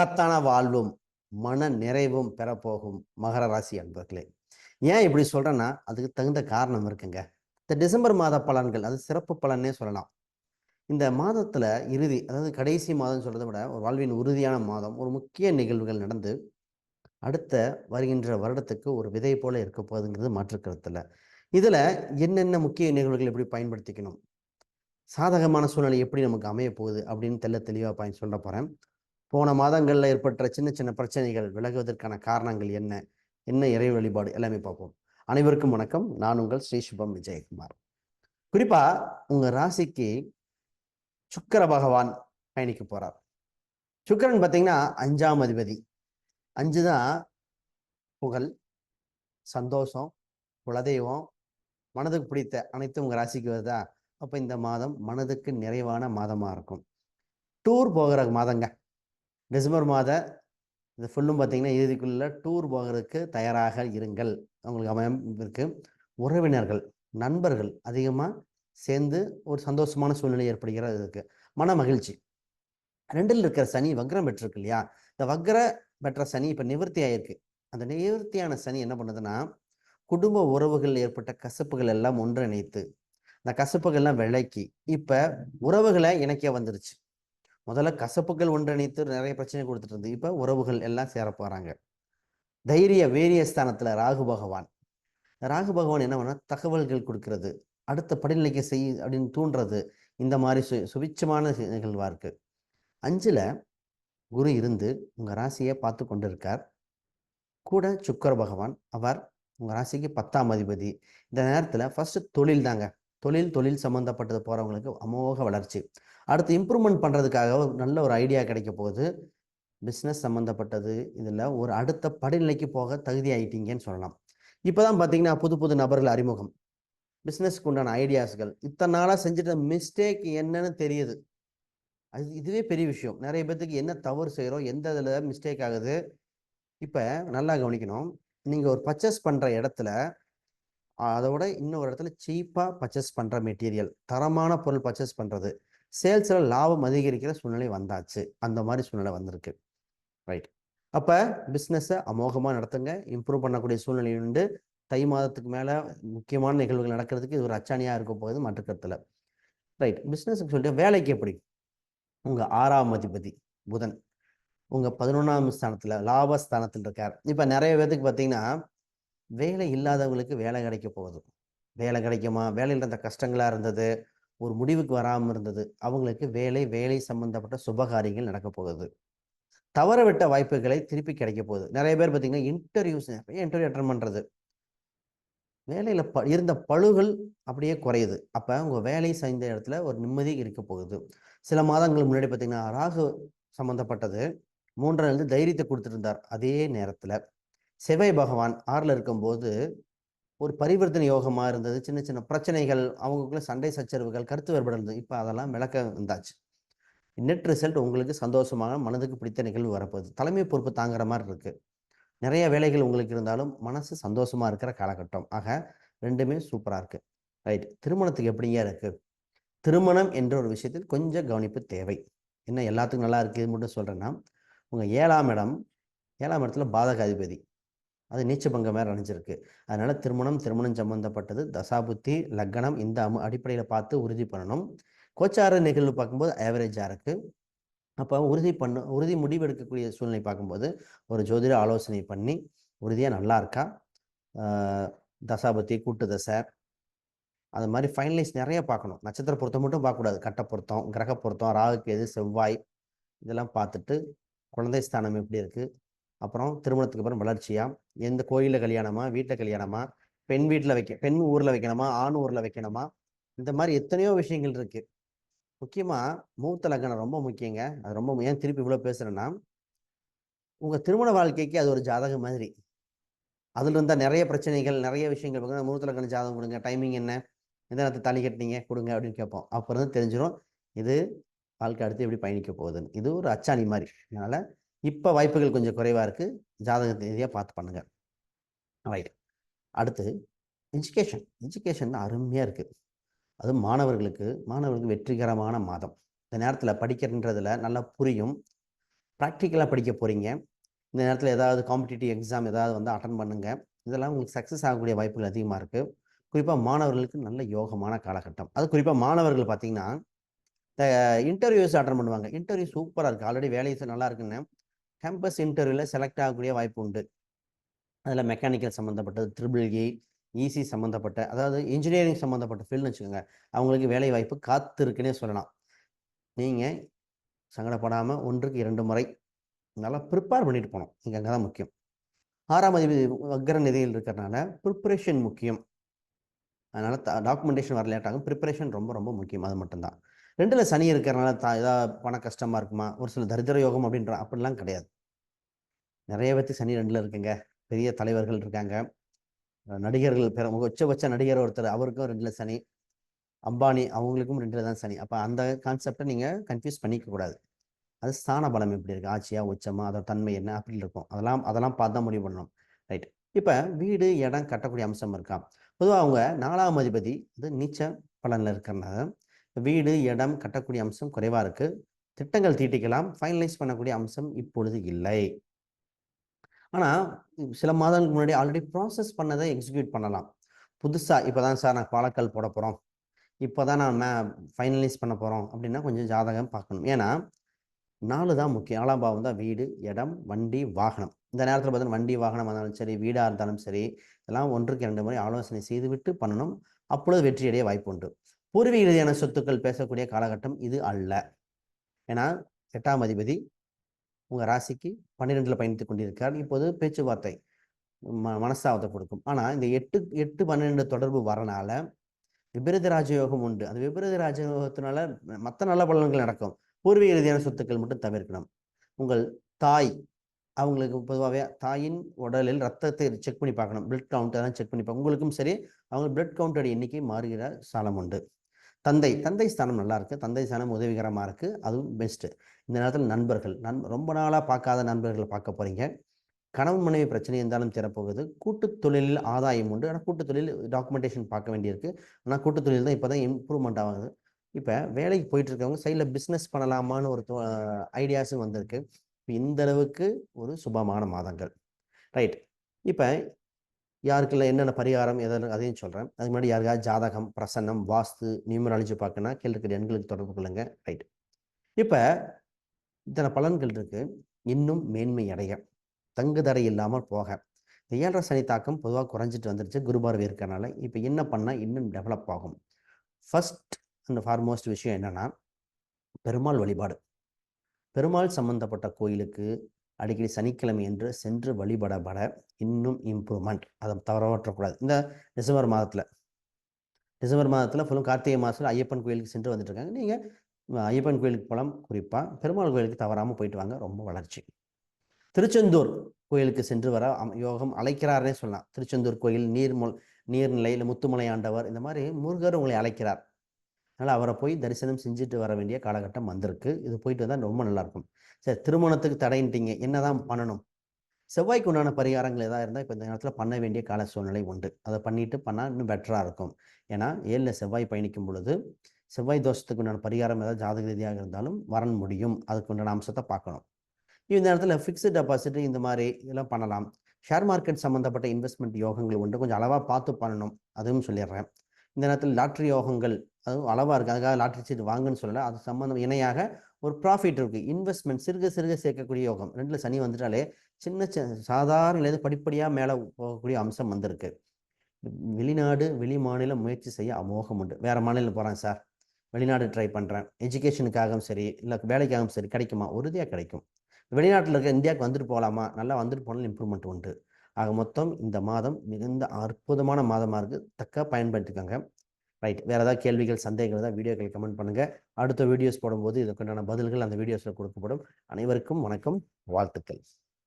மகத்தான வாழ்வும் மன நிறைவும் பெறப்போகும் மகர ராசி அன்பர்களே. ஏன் இப்படி சொல்கிறேன்னா அதுக்கு தகுந்த காரணம் இருக்குங்க. இந்த டிசம்பர் மாத பலன்கள் அது சிறப்பு பலன்னே சொல்லலாம். இந்த மாதத்தில் இறுதி அதாவது கடைசி மாதம் சொல்கிறத விட ஒரு வாழ்வின் உறுதியான மாதம் ஒரு முக்கிய நிகழ்வுகள் நடந்து அடுத்த வருகின்ற வருடத்துக்கு ஒரு விதை போல இருக்க போகுதுங்கிறது மாற்றுக்கருத்தில். இதில் என்னென்ன முக்கிய நிகழ்வுகள் எப்படி பயன்படுத்திக்கணும்? சாதகமான சூழ்நிலை எப்படி நமக்கு அமைய போகுது அப்படின்னு தெல்ல தெளிவாக பயன் சொல்ல போகிறேன் போன மாதங்களில் ஏற்பட்ட சின்ன சின்ன பிரச்சனைகள் விலகுவதற்கான காரணங்கள் என்ன? என்ன இறை வழிபாடு? எல்லாமே பார்ப்போம். அனைவருக்கும் வணக்கம். நான் உங்கள் ஸ்ரீ சுபம் விஜயகுமார். குறிப்பா உங்க ராசிக்கு சுக்கர பகவான் பயணிக்க போறார். சுக்கரன் பார்த்தீங்கன்னா அஞ்சாம் அதிபதி. அஞ்சு தான் புகழ் சந்தோஷம் குலதெய்வம் மனதுக்கு பிடித்த அனைத்தும் உங்கள் ராசிக்கு வருதா? அப்போ இந்த மாதம் மனதுக்கு நிறைவான மாதமாக இருக்கும். டூர் போகிற மாதங்க. டிசம்பர் மாத இது ஃபுல்லும் பார்த்தீங்கன்னா இறுதிக்குள்ளே டூர் போகிறதுக்கு தயாராக இருங்கள். அவங்களுக்கு அமையம் இருக்குது உறவினர்கள் நண்பர்கள் அதிகமாக சேர்ந்து ஒரு சந்தோஷமான சூழ்நிலை ஏற்படுகிறது இருக்குது மன மகிழ்ச்சி. ரெண்டில் இருக்கிற சனி வக்ரம் பெற்றிருக்கு இல்லையா? இந்த வக்ர பெற்ற சனி இப்போ நிவர்த்தி ஆயிருக்கு. அந்த நிவர்த்தியான சனி என்ன பண்ணுதுன்னா குடும்ப உறவுகளில் ஏற்பட்ட கசப்புகள் எல்லாம் ஒன்றிணைத்து அந்த கசப்புகள்லாம் விளக்கி இப்போ உறவுகளை இணைக்க வந்துருச்சு. முதல்ல கசப்புகள் ஒன்றிணைத்து நிறைய பிரச்சனை கொடுத்துட்டு இருந்து. இப்போ உறவுகள் எல்லாம் சேர போகிறாங்க தைரிய வேரிய ஸ்தானத்தில் ராகு பகவான். ராகு பகவான் என்ன பண்ண தகவல்கள் கொடுக்கறது. அடுத்த படிநிலைக்கு செய் அப்படின்னு தூண்டுறது. இந்த மாதிரி சு சுபிச்சமான நிகழ்வாக இருக்குது அஞ்சில் குரு இருந்து உங்கள் ராசியை பார்த்து கொண்டு இருக்கார் கூட சுக்கர பகவான். அவர் உங்கள் ராசிக்கு பத்தாம் அதிபதி. இந்த நேரத்தில் ஃபஸ்ட்டு தொழில் தாங்க. தொழில் தொழில் சம்மந்தப்பட்டது போகிறவங்களுக்கு அமோக வளர்ச்சி. அடுத்து இம்ப்ரூவ்மெண்ட் பண்ணுறதுக்காக ஒரு நல்ல ஒரு ஐடியா கிடைக்க போகுது. பிஸ்னஸ் சம்மந்தப்பட்டது இதில் ஒரு அடுத்த படிநிலைக்கு போக தகுதி ஆயிட்டீங்கன்னு சொல்லலாம். இப்போ தான் பார்த்தீங்கன்னா புது புது நபர்கள் அறிமுகம். பிஸ்னஸ்க்கு உண்டான ஐடியாஸ்கள் இத்தனை நாளாக செஞ்சுட்ட மிஸ்டேக் என்னன்னு தெரியுது. அது இதுவே பெரிய விஷயம். நிறைய பேர்த்துக்கு என்ன தவறு செய்கிறோம் எந்த இதில் மிஸ்டேக் ஆகுது. இப்போ நல்லா கவனிக்கணும். நீங்கள் ஒரு பர்ச்சேஸ் பண்ணுற இடத்துல அதோட இன்னொரு இடத்துல சீப்பாக பர்ச்சேஸ் பண்ணுற மெட்டீரியல் தரமான பொருள் பர்ச்சேஸ் பண்ணுறது சேல்ஸில் லாபம் அதிகரிக்கிற சூழ்நிலை வந்தாச்சு. அந்த மாதிரி சூழ்நிலை வந்திருக்கு. ரைட். அப்போ பிஸ்னஸை அமோகமாக நடத்துங்க. இம்ப்ரூவ் பண்ணக்கூடிய சூழ்நிலை உண்டு. தை மாதத்துக்கு மேலே முக்கியமான நிகழ்வுகள் நடக்கிறதுக்கு இது ஒரு அச்சாணியாக இருக்க போகுது மற்றக்கத்தில் ரைட். பிஸ்னஸுக்கு சொல்லிட்டு வேலைக்கு எப்படி? உங்கள் ஆறாம் அதிபதி புதன். உங்கள் பதினொன்றாம் ஸ்தானத்தில் லாபஸ்தானத்தில் இருக்கார். இப்போ நிறைய பேர்த்துக்கு பார்த்தீங்கன்னா வேலை இல்லாதவங்களுக்கு வேலை கிடைக்க போகுது. வேலை கிடைக்குமா? வேலையில் இருந்த கஷ்டங்களாக இருந்தது? ஒரு முடிவுக்கு வராமல் இருந்தது. அவங்களுக்கு வேலை வேலை சம்பந்தப்பட்ட சுபகாரியங்கள் நடக்க போகுது. தவற விட்ட வாய்ப்புகளை திருப்பி கிடைக்க போகுது. நிறைய பேர் பார்த்தீங்கன்னா இன்டர்வியூஸ் நிறைய இன்டர்வியூ அட்டன் பண்ணுறது வேலையில் ப இருந்த பழுகள் அப்படியே குறையுது. அப்போ உங்கள் வேலை செய்த இடத்துல ஒரு நிம்மதி இருக்க போகுது. சில மாதங்கள் முன்னாடி பார்த்தீங்கன்னா ராகு சம்மந்தப்பட்டது மூன்றாவது தைரியத்தை கொடுத்துருந்தார் அதே நேரத்தில். செவ்வாய் பகவான் ஆறில் இருக்கும்போது ஒரு பரிவர்த்தனை யோகமாக இருந்தது சின்ன சின்ன பிரச்சனைகள் அவங்களுக்குள்ள சண்டை சச்சரவுகள் கருத்து வேறுபாடு இருந்தது இப்போ அதெல்லாம் விளக்க வந்தாச்சு. நெட் ரிசல்ட் உங்களுக்கு சந்தோஷமாக மனதுக்கு பிடித்த நிகழ்வு வரப்போகுது. தலைமை பொறுப்பு தாங்குற மாதிரி இருக்குது நிறைய வேலைகள் உங்களுக்கு இருந்தாலும் மனசு சந்தோஷமாக இருக்கிற காலகட்டம். ஆக ரெண்டுமே சூப்பராக இருக்குது ரைட் திருமணத்துக்கு எப்படிங்க இருக்குது திருமணம் என்ற ஒரு விஷயத்தில் கொஞ்சம் கவனிப்பு தேவை. என்ன எல்லாத்துக்கும் நல்லா இருக்குது மட்டும் சொல்கிறேன்னா உங்கள் ஏழாம் இடம் ஏழாம் இடத்துல பாதக அதிபதி அது நீச்ச பங்கம் அணிஞ்சிருக்கு. அதனால் திருமணம் திருமணம் சம்பந்தப்பட்டது தசாபுத்தி லக்கணம் இந்த அடிப்படையில் பார்த்து உறுதி பண்ணணும். கோச்சார நிகழ்வு பார்க்கும்போது ஆவரேஜாக இருக்குது அப்போ உறுதி பண்ண உறுதி முடிவு எடுக்கக்கூடிய சூழ்நிலை பார்க்கும்போது ஒரு ஜோதிட ஆலோசனை பண்ணி உறுதியாக நல்லா இருக்கா? தசாபத்தி கூட்டு தசை. அது மாதிரி ஃபைனலைஸ் நிறைய பார்க்கணும். நட்சத்திர பொருத்தம் மட்டும் பார்க்கக்கூடாது. கட்ட பொருத்தம் கிரக பொருத்தம் ராகுக்கு எது செவ்வாய் இதெல்லாம் பார்த்துட்டு குழந்தை ஸ்தானம் எப்படி இருக்குது அப்புறம் திருமணத்துக்கு அப்புறம் வளர்ச்சியா? எந்த கோயிலில் கல்யாணமா? வீட்டில் கல்யாணமா? பெண் வீட்டில் வைக்க பெண் ஊரில் வைக்கணுமா? ஆண் ஊரில் வைக்கணுமா? இந்த மாதிரி எத்தனையோ விஷயங்கள் இருக்கு. முக்கியமாக மூத்த லக்னம் ரொம்ப முக்கியங்க. அது ரொம்ப ஏன் திருப்பி இவ்வளோ பேசுகிறேன்னா உங்கள் திருமண வாழ்க்கைக்கு அது ஒரு ஜாதகம் மாதிரி. அதில் இருந்தால் நிறைய பிரச்சனைகள் நிறைய விஷயங்கள் பார்க்கணும். மூத்த லக்னம் ஜாதகம் கொடுங்க. டைமிங் என்ன? எந்த நேரத்தை தாலி கட்டினீங்க? கொடுங்க அப்படின்னு கேட்போம். அப்புறம் தெரிஞ்சிடும் இது வாழ்க்கை அடுத்து எப்படி பயணிக்க போகுதுன்னு. இது ஒரு அச்சாணி மாதிரி. அதனால் இப்போ வாய்ப்புகள் கொஞ்சம் குறைவாக இருக்குது ஜாதக ரீதியாக பார்த்து பண்ணுங்கள் ரைட் அடுத்து எஜுகேஷன் எஜுகேஷன் அருமையாக இருக்குது அது மாணவர்களுக்கு மாணவர்களுக்கு வெற்றிகரமான மாதம். இந்த நேரத்தில் படிக்கிறன்றதில் நல்லா புரியும். ப்ராக்டிக்கலாக படிக்க போகிறீங்க இந்த நேரத்தில் ஏதாவது காம்படிட்டிவ் எக்ஸாம் ஏதாவது வந்து அட்டன் பண்ணுங்க. இதெல்லாம் உங்களுக்கு சக்ஸஸ் ஆகக்கூடிய வாய்ப்புகள் அதிகமாக இருக்குது குறிப்பாக மாணவர்களுக்கு நல்ல யோகமான காலகட்டம். அது குறிப்பாக மாணவர்கள் பார்த்தீங்கன்னா இந்த இன்டர்வியூஸ் அட்டன் பண்ணுவாங்க. இன்டர்வியூ சூப்பராக இருக்குது ஆல்ரெடி வேலையை நல்லா இருக்குன்னு. கேம்பஸ் இன்டர்வியூவில் செலக்ட் ஆகக்கூடிய வாய்ப்பு உண்டு. அதில் மெக்கானிக்கல் சம்மந்தப்பட்டது ட்ரிபிள் இ ஈசி சம்மந்தப்பட்ட அதாவது இன்ஜினியரிங் சம்மந்தப்பட்ட ஃபீல்டுன்னு வச்சுக்கோங்க அவங்களுக்கு வேலை வாய்ப்பு காத்திருக்குன்னே சொல்லலாம். நீங்கள் சங்கடப்படாமல் ஒன்றுக்கு இரண்டு முறை நல்லா ப்ரிப்பேர் பண்ணிட்டு போகணும். இங்கே அங்கே தான் முக்கியம். ஆறாம் அதிபதி வக்கர நிதியில் இருக்கிறனால ப்ரிப்பரேஷன் முக்கியம். அதனால் டாக்குமெண்டேஷன் வரலையாட்டாங்க ப்ரிப்பரேஷன் ரொம்ப ரொம்ப முக்கியம். அது மட்டும்தான். ரெண்டில் சனி இருக்கிறனால தா ஏதாவது பண கஷ்டமாக இருக்குமா? ஒரு சில தரித்திர யோகம் அப்படின்ற அப்படிலாம் கிடையாது. நிறைய பேர்த்து சனி ரெண்டில் இருக்குங்க. பெரிய தலைவர்கள் இருக்காங்க. நடிகர்கள் பெற உச்சபட்ச நடிகர் ஒருத்தர் அவருக்கும் ரெண்டில் சனி. அம்பானி அவங்களுக்கும் ரெண்டில் தான் சனி. அப்போ அந்த கான்செப்டை நீங்கள் கன்ஃபியூஸ் பண்ணிக்க கூடாது. அது ஸ்தான பலம் எப்படி இருக்குது ஆட்சியா உச்சமா? அதோட தன்மை என்ன? அப்படி இருக்கும். அதெல்லாம் அதெல்லாம் பார்த்து தான் முடிவு பண்ணணும். ரைட் இப்போ வீடு இடம் கட்டக்கூடிய அம்சம் இருக்கா? பொதுவாக அவங்க நாலாம் அதிபதி இது நீச்ச பலனில் இருக்கிறனால வீடு இடம் கட்டக்கூடிய அம்சம் குறைவாக இருக்குது திட்டங்கள் தீட்டிக்கலாம். ஃபைனலைஸ் பண்ணக்கூடிய அம்சம் இப்பொழுது இல்லை. ஆனால் சில மாதங்களுக்கு முன்னாடி ஆல்ரெடி ப்ராசஸ் பண்ணதை எக்ஸிக்யூட் பண்ணலாம். புதுசாக இப்போ தான் சார் நான் பாலக்கல் போட போகிறோம் இப்போ தான் நான் மே ஃபைனலைஸ் பண்ண போகிறோம் அப்படின்னா கொஞ்சம் ஜாதகம் பார்க்கணும். ஏன்னா நாலு தான் முக்கியம். நாலாம் பாவம் தான் வீடு இடம் வண்டி வாகனம். இந்த நேரத்தில் பார்த்தீங்கன்னா வண்டி வாகனம் இருந்தாலும் சரி வீடாக இருந்தாலும் சரி இதெல்லாம் ஒன்றுக்கு இரண்டு முறை ஆலோசனை செய்துவிட்டு பண்ணணும். அப்பொழுது வெற்றியடைய வாய்ப்பு உண்டு. பூர்வீக ரீதியான சொத்துக்கள் பேசக்கூடிய காலகட்டம் இது அல்ல. ஏன்னா எட்டாம் அதிபதி உங்கள் ராசிக்கு பன்னிரெண்டில் பயணித்து கொண்டிருக்கார் இப்போது பேச்சுவார்த்தை ம மனஸ்தாபத்தை கொடுக்கும். ஆனால் இந்த எட்டு எட்டு பன்னிரெண்டு தொடர்பு வரனால விபரீத ராஜயோகம் உண்டு. அந்த விபரீத ராஜயோகத்தினால மற்ற நல்ல பலன்கள் நடக்கும். பூர்வீக ரீதியான சொத்துக்கள் மட்டும் தவிர்க்கணும். உங்கள் தாய் அவங்களுக்கு பொதுவாகவே தாயின் உடலில் ரத்தத்தை செக் பண்ணி பார்க்கணும். பிளட் கவுண்ட் அதெல்லாம் செக் பண்ணி பார்க்கணும் உங்களுக்கும் சரி அவங்க பிளட் கவுண்டோட எண்ணிக்கை மாறுகிற சாலம் உண்டு. தந்தை தந்தை ஸ்தானம் நல்லா இருக்கு தந்தை ஸ்தானம் உதவிகரமாக இருக்கு. அதுவும் பெஸ்ட்டு இந்த நேரத்தில் நண்பர்கள் நண் ரொம்ப நாளாக பார்க்காத நண்பர்களை பார்க்க போறீங்க. கணவன் மனைவி பிரச்சனை இருந்தாலும் தரப்போகுது. கூட்டு தொழிலில் ஆதாயம் உண்டு. ஆனால் கூட்டு தொழில் டாக்குமெண்டேஷன் பார்க்க வேண்டியிருக்கு. ஆனால் கூட்டு தொழில் தான் இப்போ தான் இம்ப்ரூவ்மெண்ட் ஆகுது. இப்போ வேலைக்கு போயிட்டு இருக்கவங்க சைடில் பிஸ்னஸ் பண்ணலாமான்னு ஒரு ஐடியாஸும் வந்திருக்கு. இப்போ இந்த அளவுக்கு ஒரு சுபமான மாதங்கள். ரைட் இப்போ யாருக்கெல்லாம் என்னென்ன பரிகாரம் எதனா அதையும் சொல்கிறேன் அதுக்கு முன்னாடி யாருக்காவது ஜாதகம் பிரசன்னம் வாஸ்து நியூமராலஜி பார்க்கணும்னா கீழே இருக்கிற எண்களுக்கு தொடர்பு கொள்ளுங்க. ரைட். இப்போ இத்தனை பலன்கள் இருக்குது இன்னும் மேன்மை அடைய தங்குதடை இல்லாமல் போக. இந்த ஏழரை சனி தாக்கம் பொதுவாக குறைஞ்சிட்டு வந்துருச்சு. குருபார்வை இருக்கனால இப்போ என்ன பண்ணால் இன்னும் டெவலப் ஆகும். ஃபஸ்ட் அண்ட் ஃபார்மோஸ்ட் விஷயம் என்னென்னா பெருமாள் வழிபாடு. பெருமாள் சம்பந்தப்பட்ட கோயிலுக்கு அடிக்கடி சனிக்கிழமை என்று சென்று வழிபடப்பட இன்னும் இம்ப்ரூவ்மெண்ட் அதை தவறவற்றக்கூடாது இந்த டிசம்பர் மாதத்தில். டிசம்பர் மாதத்தில் ஃபுல்லும் கார்த்திகை மாதத்தில் ஐயப்பன் கோயிலுக்கு சென்று வந்துட்டு இருக்காங்க நீங்கள் ஐயப்பன் கோயிலுக்கு போகலாம் குறிப்பாக பெருமாள் கோயிலுக்கு தவறாமல் போயிட்டு வாங்க. ரொம்ப வளர்ச்சி. திருச்செந்தூர் கோயிலுக்கு சென்று வர யோகம் அழைக்கிறாரே சொல்லலாம். திருச்செந்தூர் கோயில் நீர்மொ நீர்நிலை இல்லை முத்துமலை ஆண்டவர் இந்த மாதிரி முருகர் உங்களை அழைக்கிறார். அதனால் அவரை போய் தரிசனம் செஞ்சுட்டு வர வேண்டிய காலகட்டம் வந்திருக்கு. இது போயிட்டு வந்தால் ரொம்ப நல்லாயிருக்கும் சரி திருமணத்துக்கு தடைன்ட்டீங்க என்னதான் பண்ணணும்? செவ்வாய்க்கு உண்டான பரிகாரங்கள் எதாவது இருந்தால் இப்போ இந்த நேரத்தில் பண்ண வேண்டிய கால சூழ்நிலை உண்டு. அதை பண்ணிட்டு பண்ணால் இன்னும் பெட்டராக இருக்கும். ஏன்னா ஏழில் செவ்வாய் பயணிக்கும் பொழுது செவ்வாய் தோஷத்துக்கு உண்டான பரிகாரம் ஏதாவது ஜாதக ரீதியாக இருந்தாலும் வரன் முடியும். அதுக்கு உண்டான அம்சத்தை பார்க்கணும். இந்த நேரத்தில் ஃபிக்ஸ்டு டெபாசிட் இந்த மாதிரி இதெல்லாம் பண்ணலாம். ஷேர் மார்க்கெட் சம்மந்தப்பட்ட இன்வெஸ்ட்மெண்ட் யோகங்கள் உண்டு. கொஞ்சம் அளவாக பார்த்து பண்ணணும். அதுவும் சொல்லிடுறேன். இந்த நேரத்தில் லாட்ரி யோகங்கள் அதுவும் அளவாக இருக்குது அதுக்காக லாட்ரி சீட் வாங்குன்னு சொல்லலை. அது சம்மந்தம் இணையாக ஒரு ப்ராஃபிட் இருக்குது இன்வெஸ்ட்மெண்ட் சிறுக சிறுக சேர்க்கக்கூடிய யோகம். ரெண்டில் சனி வந்துட்டாலே சின்ன சாதாரண படிப்படியாக மேலே போகக்கூடிய அம்சம் வந்திருக்கு. வெளிநாடு வெளி மாநிலம் முயற்சி செய்ய அமோகம் உண்டு. வேறு மாநிலம் போகிறேன் சார் வெளிநாடு ட்ரை பண்ணுறேன் எஜுகேஷனுக்காகவும் சரி இல்லை வேலைக்காகவும் சரி கிடைக்குமா? உறுதியாக கிடைக்கும். வெளிநாட்டில் இருக்க இந்தியாவுக்கு வந்துட்டு போகலாமா நல்லா வந்துட்டு போனாலும் இம்ப்ரூவ்மெண்ட் உண்டு. ஆக மொத்தம் இந்த மாதம் மிகுந்த அற்புதமான மாதமாக இருக்குது தக்க பயன்படுத்திக்கோங்க. ரைட் வேறு ஏதாவது கேள்விகள் சந்தேகங்கள் தான் வீடியோக்கள் கமெண்ட் பண்ணுங்கள் அடுத்த வீடியோஸ் போடும்போது இதுக்குண்டான பதில்கள் அந்த வீடியோஸில் கொடுக்கப்படும். அனைவருக்கும் வணக்கம் வாழ்த்துக்கள்.